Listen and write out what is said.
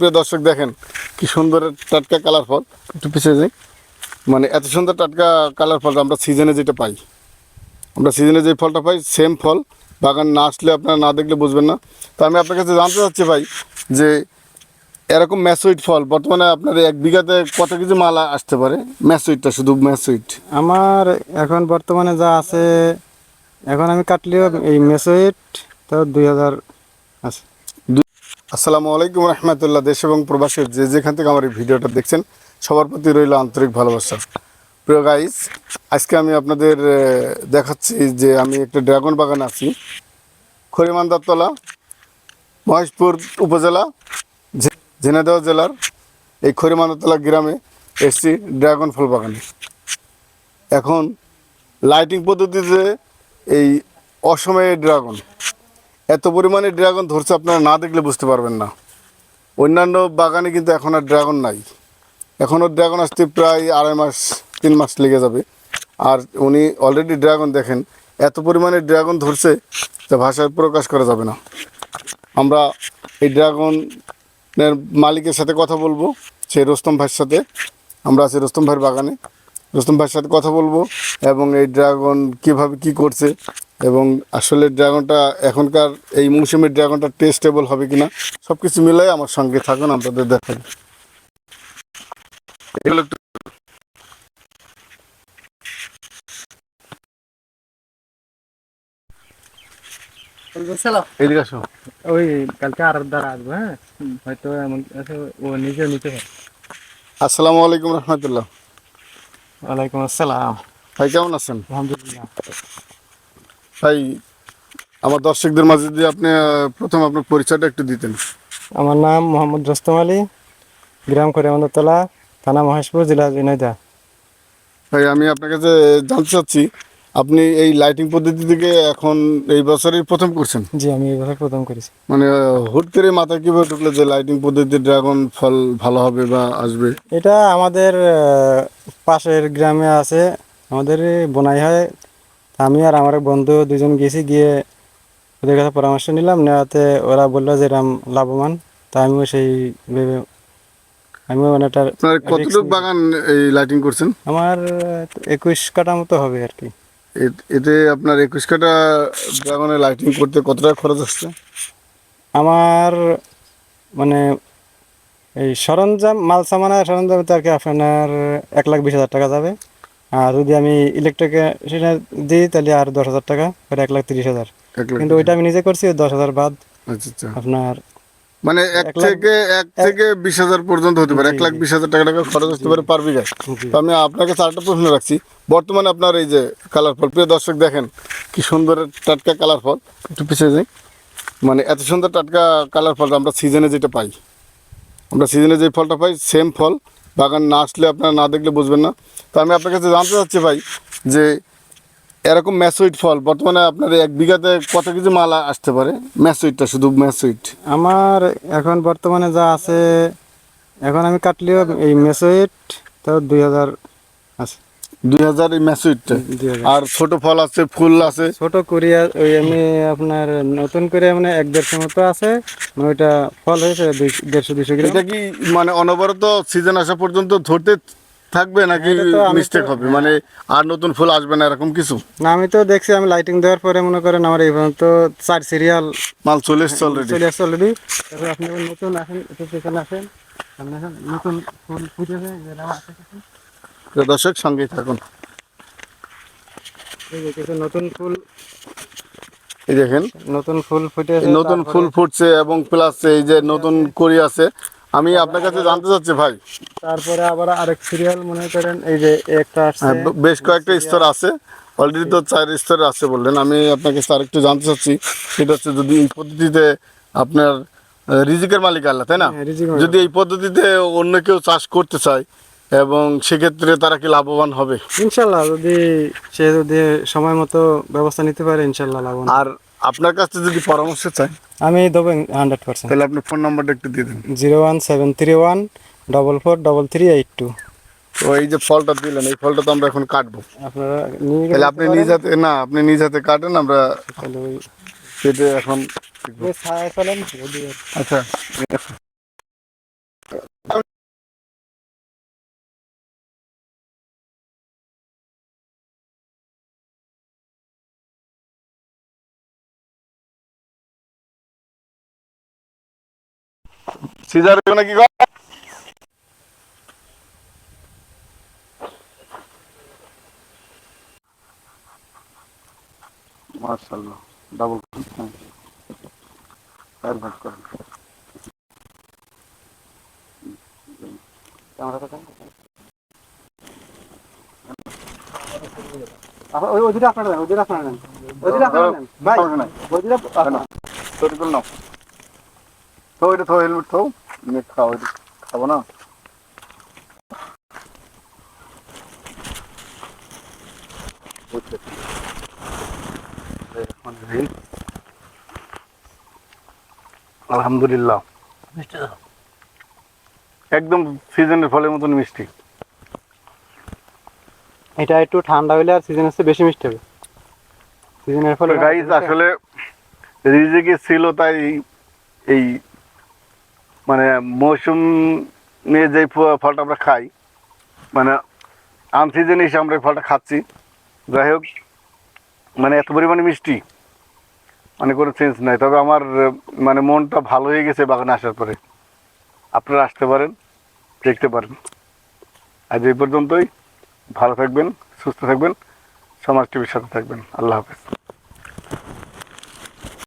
প্রিয় দর্শক, দেখেন কি সুন্দর টাটকা কালার ফল। একটু পিছিয়ে যাই। মানে এত সুন্দর টাটকা কালার ফল আমরা সিজনে যেটা পাই। আমরা সিজনে যে ফলটা পাই সেম ফল। বাগান না আসলে আপনারা না দেখলে বুঝবেন না। তো আমি আপনার কাছে জানতে চাচ্ছি ভাই, যে এরকম ম্যাসুইট ফল, বর্তমানে আপনার এক বিঘাতে কত কেজি মালা আসতে পারে? ম্যাসুইটটা শুধু ম্যাসুইট আমার এখন বর্তমানে যা আছে, এখন আমি কাটলেও এই মেসোইট তো দুই হাজার আছে। আসসালামু আলাইকুম রহমতুল্লাহ, দেশ এবং প্রবাসের যে যেখান থেকে আমার এই ভিডিওটা দেখছেন, সবার প্রতি রইল আন্তরিক ভালোবাসা। প্রিয় গাইস আজকে আমি আপনাদের দেখাচ্ছি যে আমি একটা ড্রাগন বাগান আছি। খরিমান্দারতলা মহেশপুর উপজেলা ঝিনাইদহ জেলার এই খরিমান্দারতলা গ্রামে এসছি ড্রাগন ফল বাগানে। এখন লাইটিং পদ্ধতিতে এই অসময়ে ড্রাগন। এত পরিমাণে ড্রাগন ধরছে, আপনারা না দেখলে বুঝতে পারবেন না। অন্যান্য বাগানে কিন্তু এখন আর ড্রাগন নাই। এখনও ড্রাগন আসতে প্রায় আড়াই মাস, তিন মাস লেগে যাবে। আর উনি অলরেডি ড্রাগন দেখেন। এত পরিমাণে ড্রাগন ধরছে যা ভাষায় প্রকাশ করা যাবে না। আমরা এই ড্রাগনের মালিকের সাথে কথা বলব, সেই রোস্তম ভাইয়ের সাথে। আমরা আছি রোস্তম ভাইয়ের বাগানে। রোস্তম ভাইয়ের সাথে কথা বলব, এবং এই ড্রাগন কীভাবে কি করছে এবং আসলে ড্রাগনটা এখনকার এই মৌসুমের ড্রাগনটা টেস্টেবল হবে কিনা সব কিছু মিলাই আমার সঙ্গে থাকুন আপনাদের দেখাই। এগুলো একটু এদিকে আসো। ওই কালকে আর দ্বারা আসব হ্যাঁ? হয়তো এমন ও নিজেও নিতে পারে। আসসালামু আলাইকুম রহমতুল্লাহ। ওয়ালাইকুম আসসালাম। ভাই কেমন আছেন? আলহামদুলিল্লাহ। ভাই আমার দর্শকদের মাঝে দিয়ে আপনি প্রথম আপনার পরিচয়টা একটু দিতেন। আমার নাম মোহাম্মদ রস্তম আলী গ্রাম করিয়ামন্দতলা থানা মহেশপুর জেলা ঝিনাইদহ। ভাই আমি আপনার কাছে জানতে চাচ্ছি আপনি এই লাইটিং পদ্ধতি থেকে এখন এই বছরই প্রথম করছেন? জি আমি এই বছর প্রথম করেছি। মানে হুট করে মাথায় কীভাবে ঢুকলো যে লাইটিং পদ্ধতিতে ড্রাগন ফল ভালো হবে বা আসবে? এটা আমাদের পাশের গ্রামে আছে আমাদের বোনাই হয় আমি আর আমার এক বন্ধু দুজন গেছি গিয়ে ওদের কাছে পরামর্শ নিলাম নেওয়াতে ওরা বলল যে এরম লাভবান। তা আমিও সেই ভেবে আমিও মানে কতটুকু বাগান এই লাইটিং করছেন? আমার একুশ কাটা মতো হবে আর কি। এতে আপনার একুশ কাটা ড্রাগনের লাইটিং করতে কত টাকা খরচ আসছে? আমার মানে এই সরঞ্জাম মাল সামানা সরঞ্জাম তো আর কি আপনার এক লাখ বিশ হাজার টাকা যাবে। আর যদি আমি ইলেকট্রিকে সেটা দিই তাহলে আর দশ হাজার টাকা আর এক লাখ তিরিশ হাজার। কিন্তু ওইটা আমি নিজে করছি দশ হাজার বাদ আচ্ছা আচ্ছা। আপনার মানে এক থেকে এক থেকে বিশ হাজার পর্যন্ত হতে পারে এক লাখ বিশ হাজার টাকা টাকা খরচ আসতে পারে পার বিঘায় জি। তো আমি আপনাকে চারটা প্রশ্ন রাখছি বর্তমানে আপনার এই যে কালার ফল প্রিয় দর্শক দেখেন কি সুন্দর টাটকা কালার ফল একটু পিছিয়ে যাই। মানে এত সুন্দর টাটকা কালার ফল আমরা সিজনে যেটা পাই আমরা সিজনে যে ফলটা পাই সেম ফল বাগান না আসলে আপনারা না দেখলে বুঝবেন না। তো আমি আপনার কাছে জানতে চাচ্ছি ভাই যে এরকম ম্যাসুইট ফল, বর্তমানে আপনার এক বিঘাতে কত কিছু মালা আসতে পারে? ম্যাসুইটটা শুধু ম্যাসুইট আমার এখন বর্তমানে যা আছে, এখন আমি কাটলেও এই ম্যাসুইট তো দুই হাজার আছে। দুই হাজার হাজার। আর ছোট ফল আছে ফুল আছে। ছোট কোরিয়া ওই আমি আপনার নতুন করে মানে এক দেড়শো মতো আছে। মানে ওইটা ফল হয়েছে দেড়শো দুইশো গ্রাম। এটা কি মানে অনবরত সিজন আসা পর্যন্ত ধরতে থাকবে নাকি মিস্টেক হবে? মানে আর নতুন ফুল আসবে না এরকম কিছু? না আমি তো দেখছি আমি লাইটিং দেওয়ার পরে মনে করেন আমার এই পর্যন্ত চার সিরিয়াল মাল চলে এসছে অলরেডি চলে আসছে অলরেডি আপনি নতুন আসেন একটু আসেন। নতুন ফুল ফুটেছে কিছু। দর্শক সঙ্গেই থাকুন। নতুন ফুল এই দেখেন নতুন ফুল ফুটেছে এই নতুন ফুল ফুটছে এবং প্লাস এই যে নতুন করি আছে। আমি আপনার কাছে জানতে চাচ্ছি ভাই। তারপরে আবার আরেক সিরিয়াল মনে করেন এই যে একটা হ্যাঁ, বেশ কয়েকটা স্তর আছে। অলরেডি তো চার স্তর আছে বললেন। আমি আপনাকে স্যার একটু জানতে চাচ্ছি। সেটা হচ্ছে যদি এই পদ্ধতিতে আপনার রিজিকের মালিক আল্লাহ তাই না? হ্যাঁ, যদি এই পদ্ধতিতে অন্য কেউ চাষ করতে চায় এবং সেক্ষেত্রে তারা কি লাভবান হবে? ইনশাল্লাহ যদি সে যদি সময় মতো ব্যবস্থা নিতে পারে ইনশাল্লাহ লাভ আর আপনার কাছ যদি পরামর্শ চাই আমি দেবো হান্ড্রেড পার্সেন্ট তাহলে আপনি ফোন নাম্বারটা একটু দিয়ে দেন। Zero one seven three one double four double three eight two তো এই যে ফলটা দিলেন এই ফলটা তো আমরা এখন কাটবো। আপনারা তাহলে আপনি নিজ হাতে না আপনি নিজ হাতে কাটেন আমরা তাহলে ওই কেটে এখন আচ্ছা। সিজার নাকি গো? মাশাআল্লাহ ডাবল চার ভাগ করেন। ওই ওই ওদিকে আপনারা দেন ওদিকে আপনারা দেন ওদিকে আপনারা দেন ভাই সমস্যা নাই। ওদিকে তৈরি করে নাও। তো এটা তো হেলমেট তো নেট খাও এটা খাব না। আলহামদুলিল্লাহ। একদম সিজনের ফলের মতন মিষ্টি। এটা একটু ঠান্ডা হইলে আর সিজন আসছে বেশি মিষ্টি হবে। সিজনের ফলে গাইজ আসলে রিজিকে ছিল তাই এই মানে মৌসুম নিয়ে যে ফলটা আমরা খাই মানে আম সিজনে এসে আমরা ফলটা খাচ্ছি। যাই হোক মানে এত পরিমাণে মিষ্টি মানে কোনো চেঞ্জ নাই। তবে আমার মানে মনটা ভালো হয়ে গেছে বাগানে আসার পরে। আপনারা আসতে পারেন, দেখতে পারেন। আজ এই পর্যন্তই। ভালো থাকবেন, সুস্থ থাকবেন, সমাজ টিভির সাথে থাকবেন। আল্লাহ হাফেজ।